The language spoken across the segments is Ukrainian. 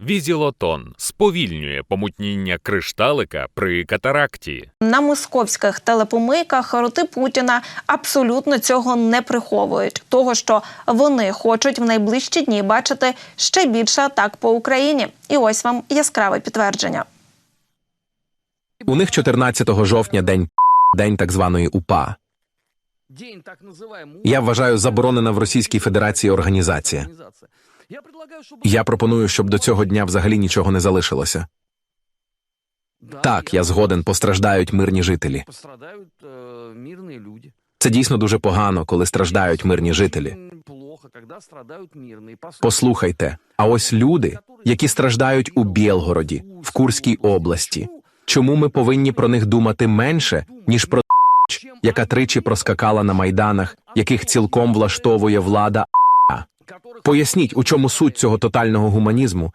Візілотон сповільнює помутніння кришталика при катаракті. На московських телепомийках роти Путіна абсолютно цього не приховують. Того, що вони хочуть в найближчі дні бачити ще більше атак по Україні. І ось вам яскраве підтвердження. У них 14 жовтня день день так званої УПА. День так называемый. Я вважаю заборонена в Російській Федерації організація. Организация. Я предлагаю, чтобы... Я пропоную, щоб до цього дня взагалі нічого не залишилося. Да, Так, я згоден, постраждають мирні жителі. Пострадают э, мирные люди. Це дійсно дуже погано, коли страждають мирні жителі. Очень Плохо, когда страдают мирные. Послушайте, Послухайте, а ось люди, які страждають у Білгороді, в Курській області. Чому ми повинні про них думати менше, ніж про яка тричі проскакала на майданах, яких цілком влаштовує влада? Поясніть, у чому суть цього тотального гуманізму,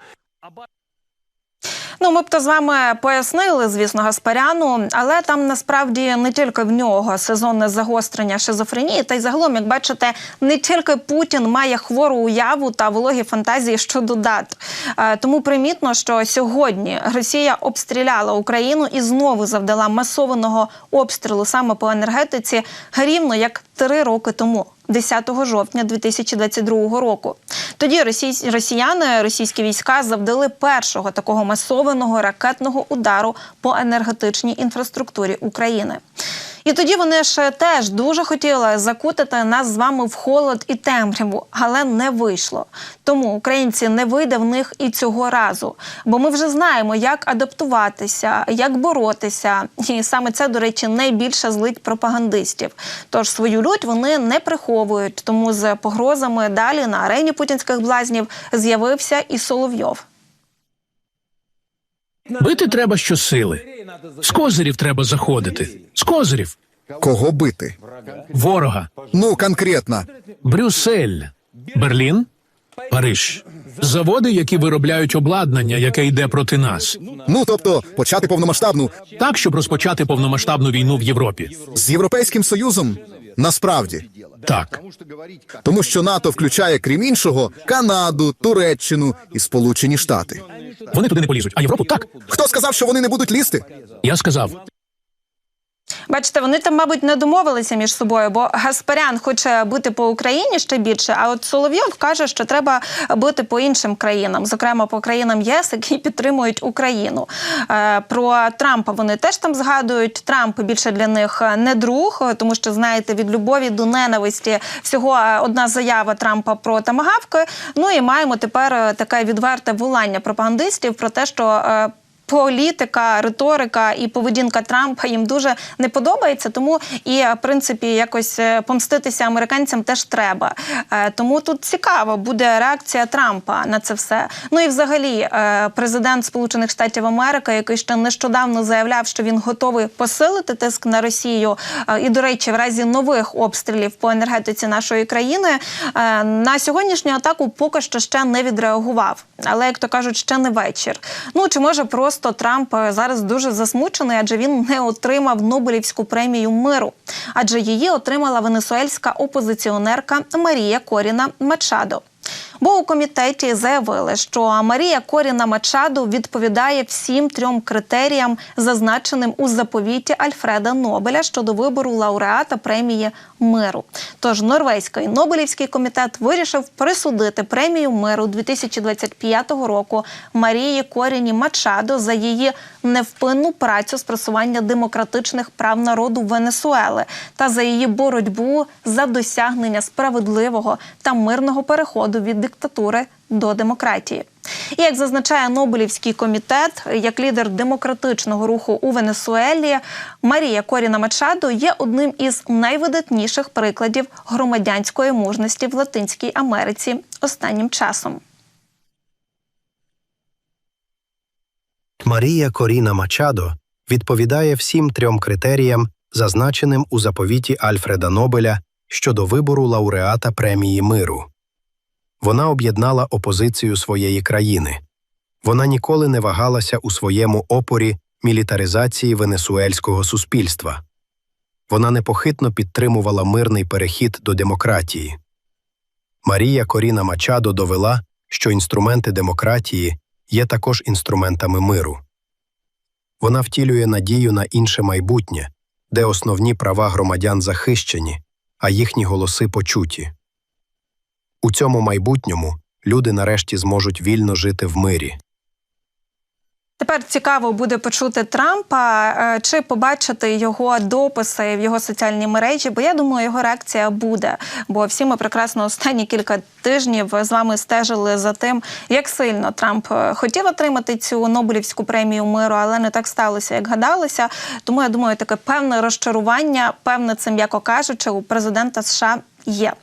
Ну, ми б то з вами пояснили, звісно, Гаспаряну, але там насправді не тільки в нього сезонне загострення шизофренії, та й загалом, як бачите, не тільки Путін має хвору уяву та вологі фантазії щодо дат. Е, Тому примітно, що сьогодні Росія обстріляла Україну і знову завдала масованого обстрілу саме по енергетиці рівно як три роки тому. 10 жовтня 2022 року. Тоді росіяни, російські війська завдали першого такого масованого ракетного удару по енергетичній інфраструктурі України. І тоді вони ж теж дуже хотіли закутати нас з вами в холод і темряву, але не вийшло. Тому українці не вийде в них і цього разу. Бо ми вже знаємо, як адаптуватися, як боротися. І саме це, до речі, найбільше злить пропагандистів. Тож свою лють вони не приховують. Тому з погрозами далі на арені путінських блазнів з'явився і Соловйов. Бити треба щосили. З козирів треба заходити. З козирів. Кого бити? Ворога. Ну, конкретно. Брюссель. Берлін. Париж. Заводи, які виробляють обладнання, яке йде проти нас. Ну, тобто, почати повномасштабну Так, щоб розпочати повномасштабну війну в Європі. з Європейським Союзом? Насправді. Так. Тому що НАТО включає, крім іншого, Канаду, Туреччину і Сполучені Штати. Вони туди не полізуть, а Європу так. Хто сказав, що вони не будуть лізти? Я сказав. Бачите, вони там, мабуть, не домовилися між собою, бо Гаспарян хоче бити по Україні ще більше. А от Соловйов каже, що треба бити по іншим країнам, зокрема по країнам ЄС, які підтримують Україну. Е, Про Трампа вони теж там згадують. Трамп більше для них не друг, тому що знаєте, від любові до ненависті всього е, одна заява Трампа про тамагавки. Ну і маємо тепер е, таке відверте волання пропагандистів про те, що. Політика, риторика і поведінка Трампа їм дуже не подобається. Тому і в принципі якось е, помститися американцям теж треба. Е, Тому тут цікава буде реакція Трампа на це все. Ну і взагалі, е, президент Сполучених Штатів Америки, який ще нещодавно заявляв, що він готовий посилити тиск на Росію. І, до речі, в разі нових обстрілів по енергетиці нашої країни на сьогоднішню атаку поки що ще не відреагував. Але як то кажуть, ще не вечір. Ну чи може просто Трамп е, зараз дуже засмучений, адже він не отримав Нобелівську премію миру, адже її отримала венесуельська опозиціонерка Марія Коріна Мачадо. Бо у комітеті заявили, що Марія Коріна Мачадо відповідає всім трьом критеріям, зазначеним у заповіті Альфреда Нобеля щодо вибору лауреата премії миру. Тож Норвезький Нобелівський комітет вирішив присудити премію миру 2025 року Марії Коріні Мачадо за її невпинну працю з просування демократичних прав народу Венесуели та за її боротьбу за досягнення справедливого та мирного переходу від диктатури до демократії. І як зазначає Нобелівський комітет, як лідер демократичного руху у Венесуелі, Марія Коріна Мачадо є одним із найвидатніших прикладів громадянської мужності в Латинській Америці останнім часом. Марія Коріна Мачадо відповідає всім трьом критеріям, зазначеним у заповіті Альфреда Нобеля щодо вибору лауреата премії миру. Вона об'єднала опозицію своєї країни. Вона ніколи не вагалася у своєму опорі мілітаризації венесуельського суспільства. Вона непохитно підтримувала мирний перехід до демократії. Марія Коріна Мачадо довела, що інструменти демократії є також інструментами миру. Вона втілює надію на інше майбутнє, де основні права громадян захищені, а їхні голоси почуті. У цьому майбутньому люди нарешті зможуть вільно жити в мирі. Тепер цікаво буде почути Трампа е, чи побачити його дописи в його соціальній мережі, бо я думаю, його реакція буде. Бо всі ми прекрасно останні кілька тижнів з вами стежили за тим, як сильно Трамп е, хотів отримати цю Нобелівську премію миру, але не так сталося, як гадалося. Тому я думаю, таке певне розчарування, певне цим, м'яко кажучи, у президента США є.